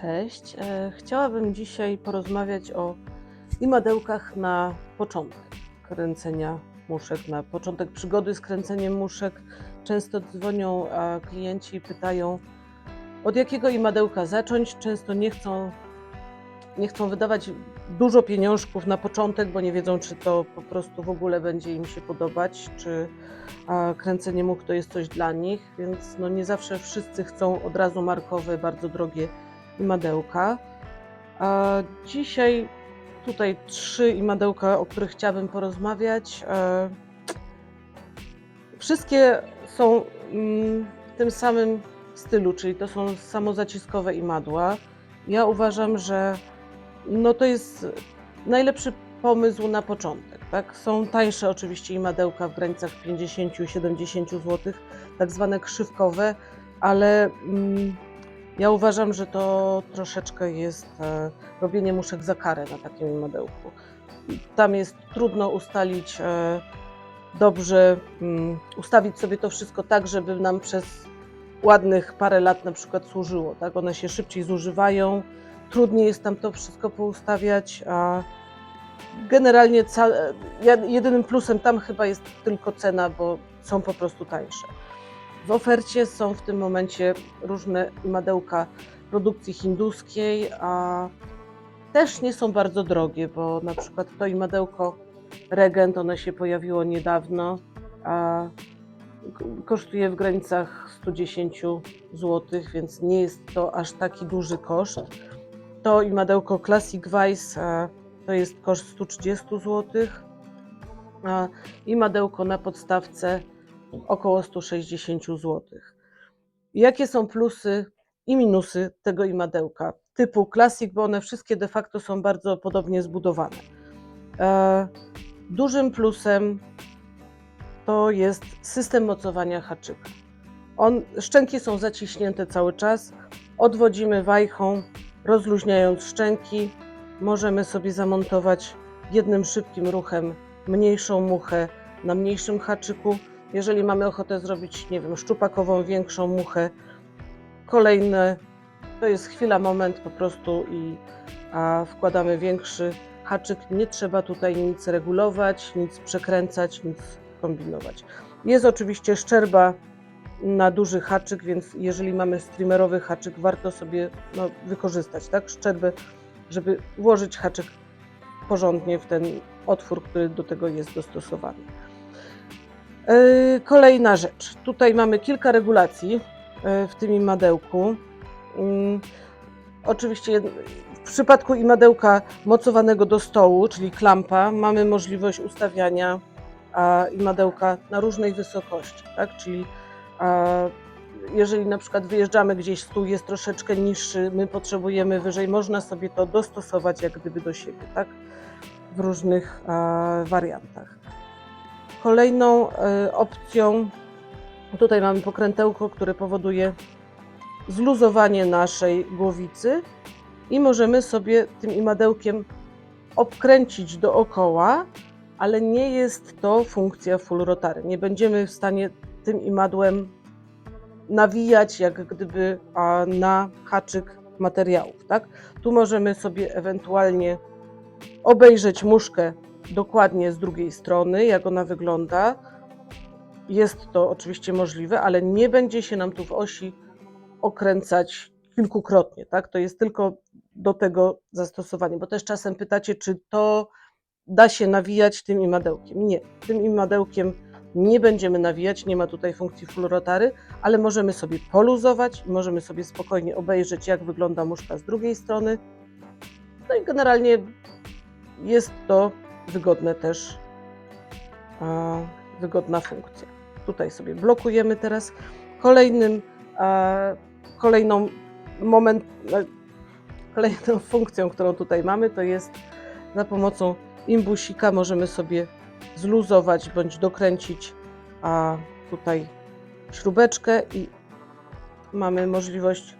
Cześć. E, Chciałabym dzisiaj porozmawiać o imadełkach na początek kręcenia muszek, na początek przygody z kręceniem muszek. Często dzwonią klienci i pytają, od jakiego imadełka zacząć. Często nie chcą, nie chcą wydawać dużo pieniążków na początek, bo nie wiedzą, czy to po prostu w ogóle będzie im się podobać, czy kręcenie much to jest coś dla nich, więc no nie zawsze wszyscy chcą od razu markowe, bardzo drogie imadełka. A dzisiaj tutaj trzy imadełka, o których chciałabym porozmawiać. E, Wszystkie są mm, w tym samym stylu, czyli to są samozaciskowe imadła. Ja uważam, że no to jest najlepszy pomysł na początek. Tak? Są tańsze oczywiście imadełka w granicach 50-70 zł, tak zwane krzywkowe, ale mm, ja uważam, że to troszeczkę jest e, robienie muszek za karę na takim imadełku. Tam jest trudno ustalić e, dobrze, mm, ustawić sobie to wszystko tak, żeby nam przez ładnych parę lat na przykład służyło. Tak? One się szybciej zużywają, trudniej jest tam to wszystko poustawiać, a generalnie ja- jedynym plusem tam chyba jest tylko cena, bo są po prostu tańsze. W ofercie są w tym momencie różne imadełka produkcji hinduskiej, a też nie są bardzo drogie, bo na przykład to imadełko Regent, ono się pojawiło niedawno, a kosztuje w granicach 110 zł, więc nie jest to aż taki duży koszt. To imadełko Classic Vice to jest koszt 130 zł, a imadełko na podstawce około 160 zł. Jakie są plusy i minusy tego imadełka typu Classic, bo one wszystkie de facto są bardzo podobnie zbudowane. E, dużym plusem to jest system mocowania haczyka. On, szczęki są zaciśnięte cały czas, odwodzimy wajchą, rozluźniając szczęki. Możemy sobie zamontować jednym szybkim ruchem mniejszą muchę na mniejszym haczyku. Jeżeli mamy ochotę zrobić, nie wiem, szczupakową, większą muchę, kolejne, to jest chwila, moment po prostu i a, wkładamy większy haczyk. Nie trzeba tutaj nic regulować, nic przekręcać, nic kombinować. Jest oczywiście szczerba na duży haczyk, więc jeżeli mamy streamerowy haczyk, warto sobie no, wykorzystać tak, szczerbę, żeby włożyć haczyk porządnie w ten otwór, który do tego jest dostosowany. Yy, Kolejna rzecz. Tutaj mamy kilka regulacji yy, w tym imadełku. Yy, Oczywiście w przypadku imadełka mocowanego do stołu, czyli klampa, mamy możliwość ustawiania imadełka na różnej wysokości, tak? Czyli jeżeli na przykład wyjeżdżamy gdzieś, stół jest troszeczkę niższy, my potrzebujemy wyżej, można sobie to dostosować jak gdyby do siebie, tak? W różnych wariantach. Kolejną e, opcją, tutaj mamy pokrętełko, które powoduje zluzowanie naszej głowicy i możemy sobie tym imadełkiem obkręcić dookoła, ale nie jest to funkcja full rotary. Nie będziemy w stanie tym imadłem nawijać jak gdyby na haczyk materiałów. Tak? Tu możemy sobie ewentualnie obejrzeć muszkę dokładnie z drugiej strony, jak ona wygląda. Jest to oczywiście możliwe, ale nie będzie się nam tu w osi okręcać kilkukrotnie. Tak? To jest tylko do tego zastosowanie, bo też czasem pytacie, czy to da się nawijać tym imadełkiem. Nie, tym imadełkiem nie będziemy nawijać, nie ma tutaj funkcji full rotary, ale możemy sobie poluzować, możemy sobie spokojnie obejrzeć, jak wygląda muszka z drugiej strony. No i generalnie jest to wygodne też, a, wygodna funkcja. Tutaj sobie blokujemy teraz. Kolejnym, a, kolejną moment, e, kolejną funkcją, którą tutaj mamy, to jest za pomocą imbusika możemy sobie zluzować bądź dokręcić a tutaj śrubeczkę i mamy możliwość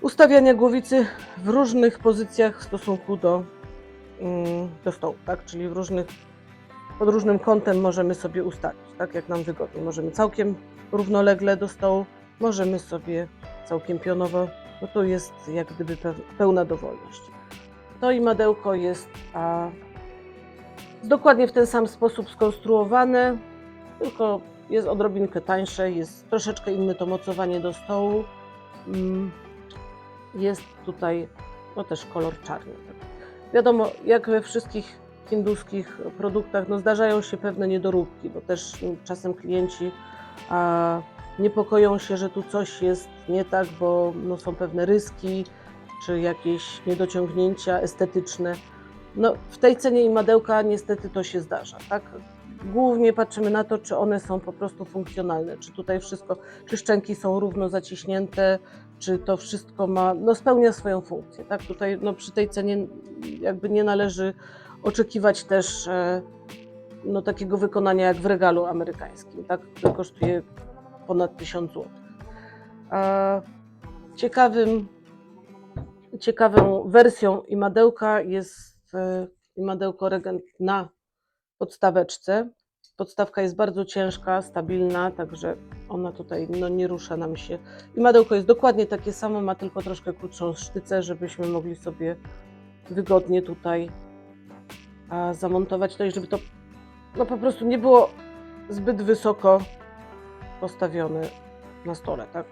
ustawiania głowicy w różnych pozycjach w stosunku do, do stołu, tak? Czyli w różnych, pod różnym kątem możemy sobie ustawić, tak jak nam wygodnie. Możemy całkiem równolegle do stołu, możemy sobie całkiem pionowo bo to jest jak gdyby pe- pełna dowolność. To imadełko jest a, dokładnie w ten sam sposób skonstruowane, tylko jest odrobinkę tańsze, jest troszeczkę inne to mocowanie do stołu. Mm, Jest tutaj no też kolor czarny. Wiadomo, jak we wszystkich hinduskich produktach, no zdarzają się pewne niedoróbki, bo też czasem klienci a, niepokoją się, że tu coś jest nie tak, bo no, są pewne ryski czy jakieś niedociągnięcia estetyczne. No, w tej cenie imadełka niestety to się zdarza, tak? Głównie patrzymy na to, czy one są po prostu funkcjonalne, czy tutaj wszystko, czy szczęki są równo zaciśnięte, czy to wszystko ma, no spełnia swoją funkcję, tak? Tutaj no, przy tej cenie jakby nie należy oczekiwać też e, no, takiego wykonania jak w regalu amerykańskim, tak? Kosztuje ponad 1000 zł. Ciekawym, ciekawą wersją imadełka jest e, imadełko Regent na podstaweczce. Podstawka jest bardzo ciężka, stabilna, także ona tutaj no, nie rusza nam się. Imadełko jest dokładnie takie samo, ma tylko troszkę krótszą sztycę, żebyśmy mogli sobie wygodnie tutaj a, zamontować to i żeby to no, po prostu nie było zbyt wysoko postawione na stole, tak?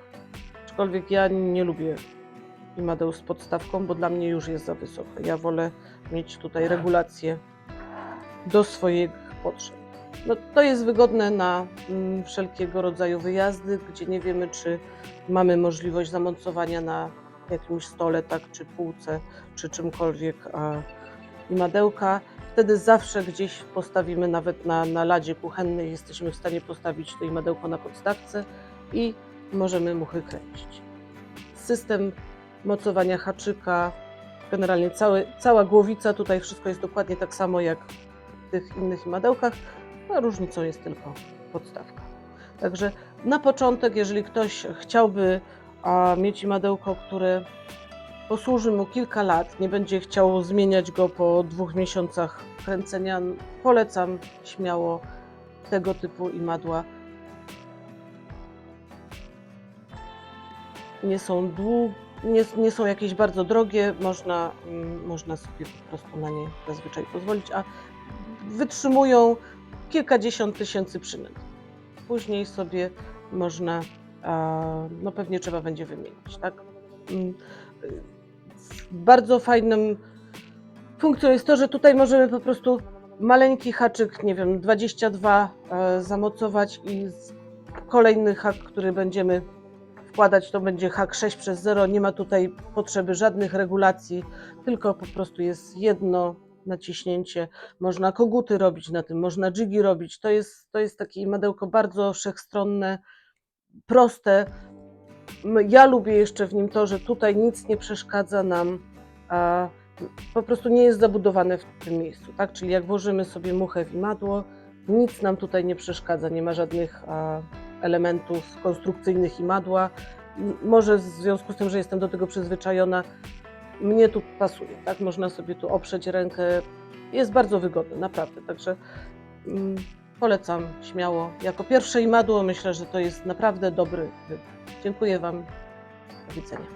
Aczkolwiek ja nie lubię imadeł z podstawką, bo dla mnie już jest za wysoko. Ja wolę mieć tutaj regulację do swoich potrzeb. No, to jest wygodne na mm, wszelkiego rodzaju wyjazdy, gdzie nie wiemy, czy mamy możliwość zamontowania na jakimś stole, tak, czy półce, czy czymkolwiek a, imadełka. Wtedy zawsze gdzieś postawimy, nawet na, na ladzie kuchennej, jesteśmy w stanie postawić to imadełko na podstawce i możemy muchy kręcić. System mocowania haczyka, generalnie cały, cała głowica, tutaj wszystko jest dokładnie tak samo jak tych innych imadełkach, a różnicą jest tylko podstawka. Także na początek, jeżeli ktoś chciałby mieć imadełko, które posłuży mu kilka lat, nie będzie chciał zmieniać go po dwóch miesiącach kręcenia, polecam śmiało tego typu imadła. Nie są dłu, nie, nie są jakieś bardzo drogie, można, mm, można sobie po prostu na nie zazwyczaj pozwolić, a wytrzymują kilkadziesiąt tysięcy przynęt. Później sobie można, no pewnie trzeba będzie wymienić, tak? Mm, Bardzo fajnym funkcją jest to, że tutaj możemy po prostu maleńki haczyk, nie wiem, 22 e, zamocować i kolejny hak, który będziemy wkładać, to będzie hak 6 przez 0. Nie ma tutaj potrzeby żadnych regulacji, tylko po prostu jest jedno naciśnięcie. Można koguty robić na tym, można dżigi robić. To jest, to jest takie madełko bardzo wszechstronne, proste. Ja lubię jeszcze w nim to, że tutaj nic nie przeszkadza nam, a po prostu nie jest zabudowane w tym miejscu, tak? Czyli jak włożymy sobie muchę w imadło, nic nam tutaj nie przeszkadza, nie ma żadnych a, elementów konstrukcyjnych imadła. Może w związku z tym, że jestem do tego przyzwyczajona, mnie tu pasuje, tak? Można sobie tu oprzeć rękę. Jest bardzo wygodny, naprawdę. Także mm, polecam śmiało. Jako pierwsze imadło myślę, że to jest naprawdę dobry wybór. Dziękuję Wam. Do widzenia.